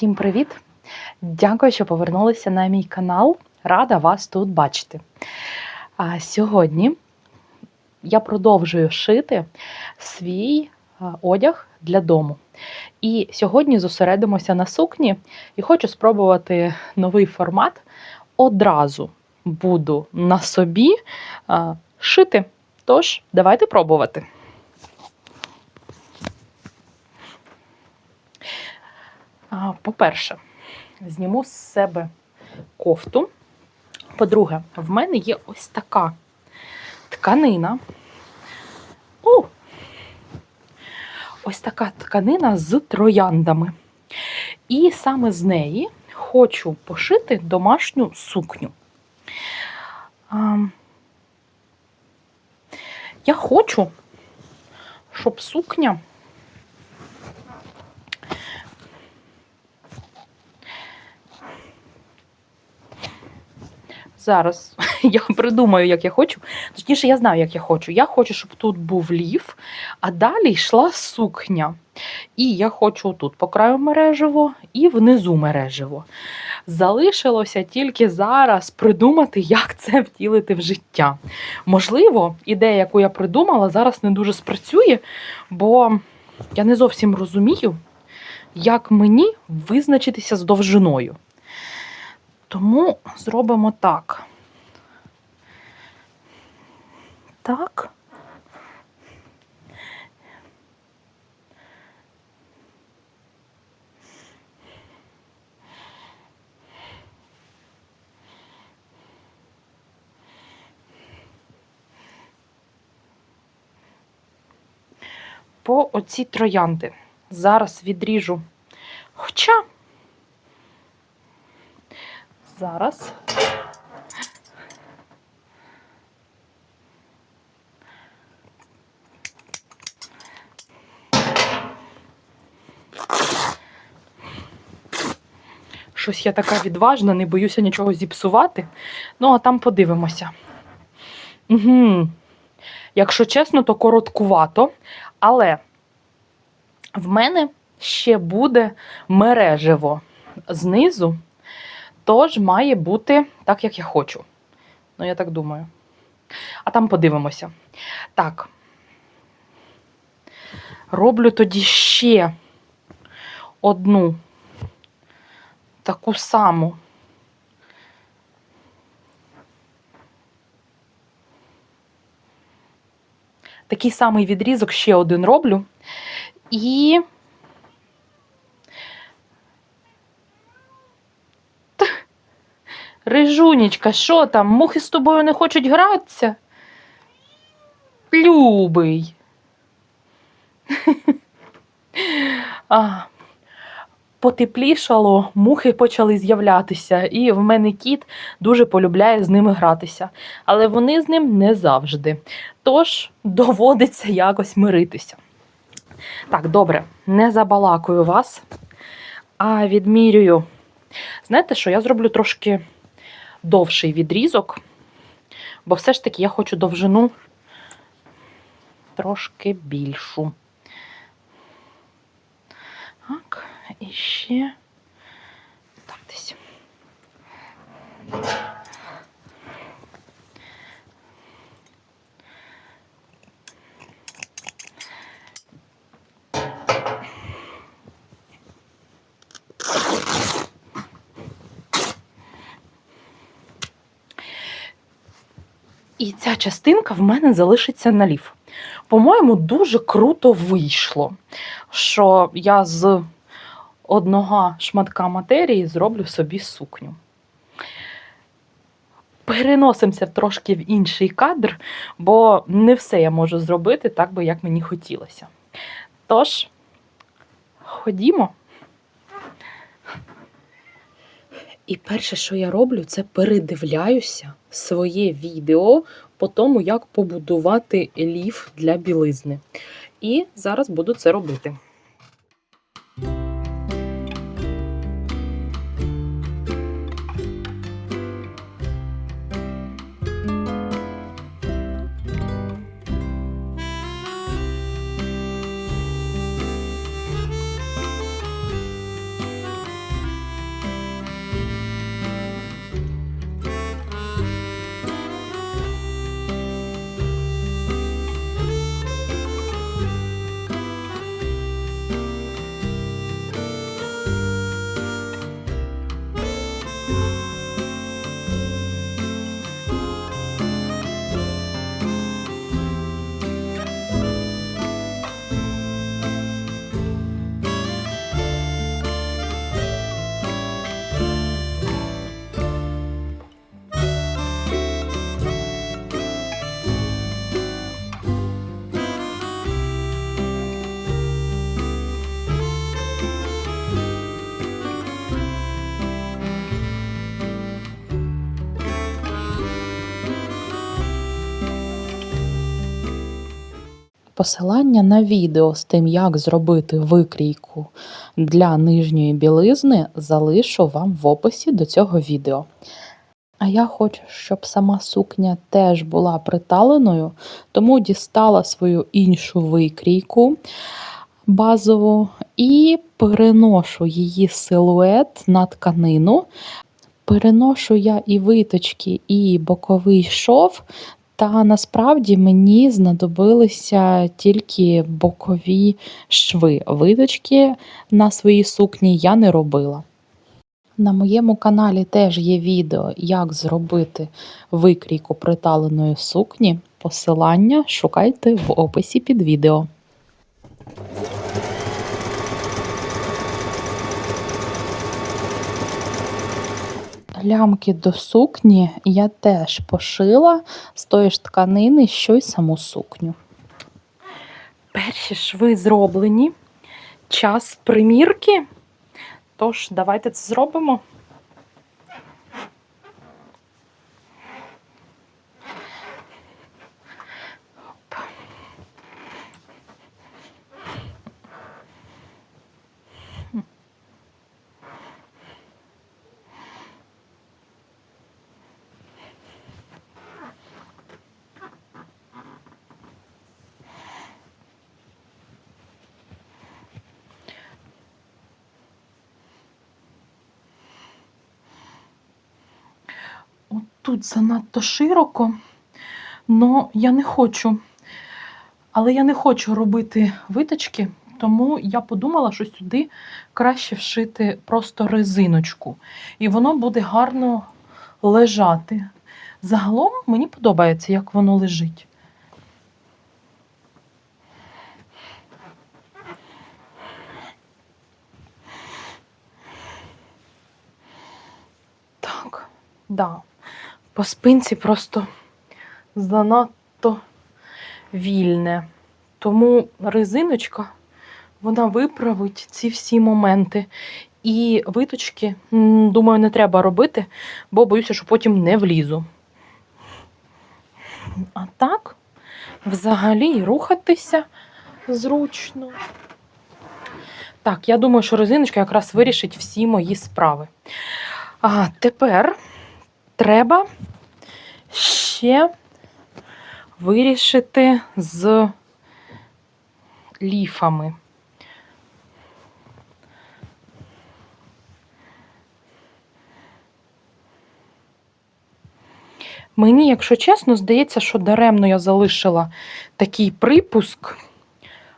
Всім привіт! Дякую, що повернулися на мій канал. Рада вас тут бачити. А сьогодні я продовжую шити свій одяг для дому. І сьогодні зосередимося на сукні і хочу спробувати новий формат. Одразу буду на собі шити. Тож, давайте пробувати. По-перше, зніму з себе кофту. По-друге, в мене є ось така тканина. О! Ось така тканина з трояндами. І саме з неї хочу пошити домашню сукню. Я хочу, щоб сукня Зараз я придумаю, як я хочу. Точніше, я знаю, як я хочу. Я хочу, щоб тут був лів, а далі йшла сукня. І я хочу тут по краю мережево і внизу мережево. Залишилося тільки зараз придумати, як це втілити в життя. Можливо, ідея, яку я придумала, зараз не дуже спрацює, бо я не зовсім розумію, як мені визначитися з довжиною. Тому зробимо так. Так. По оці троянди. Зараз відріжу. Хоча зараз. Щось я така відважна, не боюся нічого зіпсувати. Ну, а там подивимося. Угу. Якщо чесно, то короткувато. Але в мене ще буде мережево знизу. Тож має бути так, як я хочу. Ну, я так думаю. А там подивимося. Так. Роблю тоді ще одну таку саму. Такий самий відрізок ще один роблю. І Рижунечка, що там? Мухи з тобою не хочуть гратися? Любий. а, Потеплішало, мухи почали з'являтися, і в мене кіт дуже полюбляє з ними гратися. Але вони з ним не завжди. Тож доводиться якось миритися. Так, добре, не забалакую вас, а відмірюю. Знаєте що, я зроблю трошки довший відрізок, бо все ж таки я хочу довжину трошки більшу. Так, і ще так десь. І ця частинка в мене залишиться на лів. По-моєму, дуже круто вийшло, що я з одного шматка матерії зроблю собі сукню. Переносимося трошки в інший кадр, бо не все я можу зробити так би, як мені хотілося. Тож, ходімо. І перше, що я роблю, це передивляюся своє відео по тому, як побудувати ліф для білизни. І зараз буду це робити. Посилання на відео з тим, як зробити викрійку для нижньої білизни, залишу вам в описі до цього відео. А я хочу, щоб сама сукня теж була приталеною, тому дістала свою іншу викрійку базову і переношу її силует на тканину. Переношу я і виточки, і боковий шов, та насправді мені знадобилися тільки бокові шви. Виточки на своїй сукні я не робила. На моєму каналі теж є відео, як зробити викрійку приталеної сукні. Посилання шукайте в описі під відео. Лямки до сукні я теж пошила з тої ж тканини, що й саму сукню. Перші шви зроблені. Час примірки. Тож, давайте це зробимо. Тут занадто широко, але я не хочу. Але я не хочу робити виточки, тому я подумала, що сюди краще вшити просто резиночку. І воно буде гарно лежати. Загалом мені подобається, як воно лежить. Так, да. По спинці просто занадто вільне. Тому резиночка вона виправить ці всі моменти. І виточки, думаю, не треба робити, бо боюся, що потім не влізу. А так, взагалі, рухатися зручно. Так, я думаю, що резиночка якраз вирішить всі мої справи. А тепер треба ще вирішити з ліфами. Мені, якщо чесно, здається, що даремно я залишила такий припуск,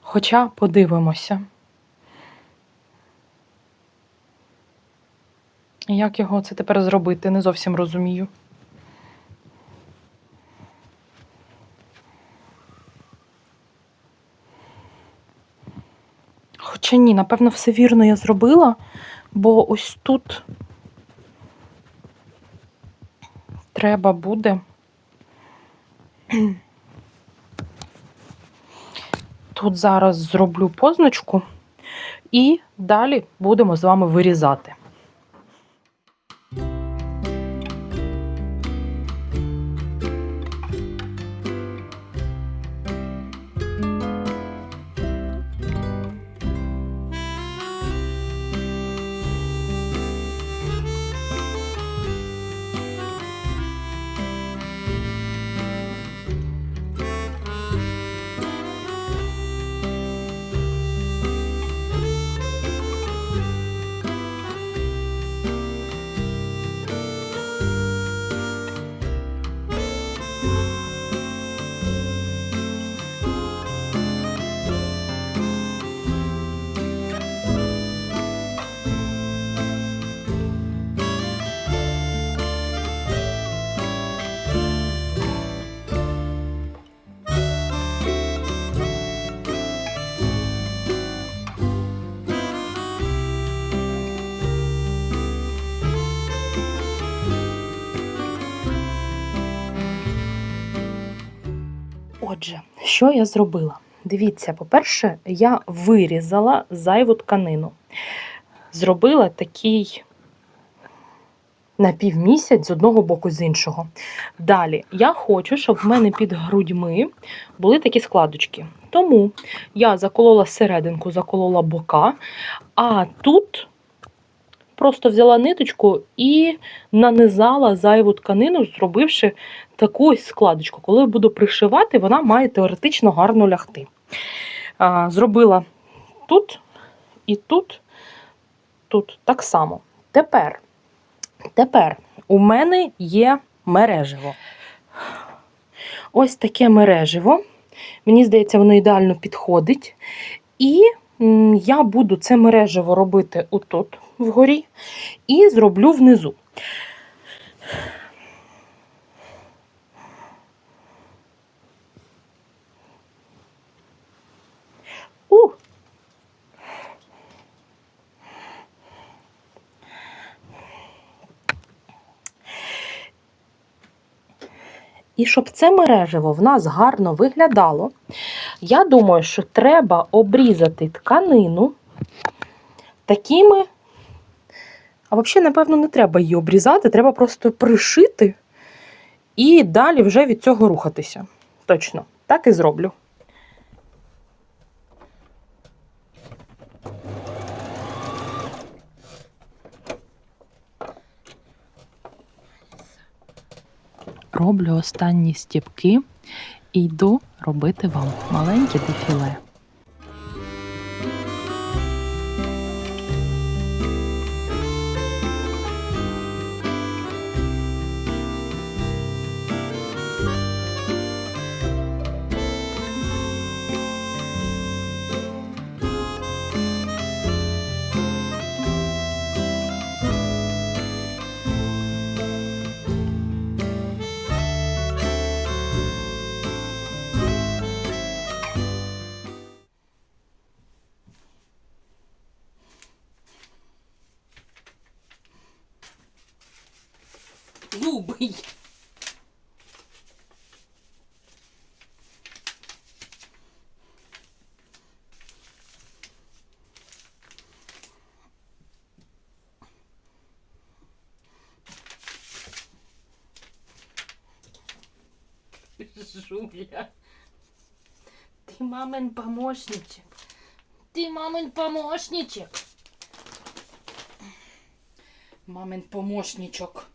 хоча подивимося. Як його це тепер зробити, не зовсім розумію. Хоча ні, напевно, все вірно я зробила, бо ось тут треба буде. Тут зараз зроблю позначку і далі будемо з вами вирізати. Отже, що я зробила? Дивіться, по-перше, я вирізала зайву тканину. Зробила такий на півмісяць з одного боку, з іншого. Далі, я хочу, щоб в мене під грудьми були такі складочки. Тому я заколола серединку, заколола бока, а тут просто взяла ниточку і нанизала зайву тканину, зробивши таку складочку. Коли буду пришивати, вона має теоретично гарно лягти. Зробила тут і тут, тут так само. Тепер, тепер у мене є мереживо. Ось таке мереживо. Мені здається, воно ідеально підходить. І я буду це мереживо робити отут вгорі і зроблю внизу. У! І щоб це мереживо в нас гарно виглядало, я думаю, що треба обрізати тканину такими. А взагалі, напевно, не треба її обрізати, треба просто пришити і далі вже від цього рухатися. Точно, так і зроблю. Роблю останні стіпки і йду робити вам маленьке дефіле. Любий. Жуля. Ты мамин помощничек. Ты мамин помощничек. Мамин помощничок.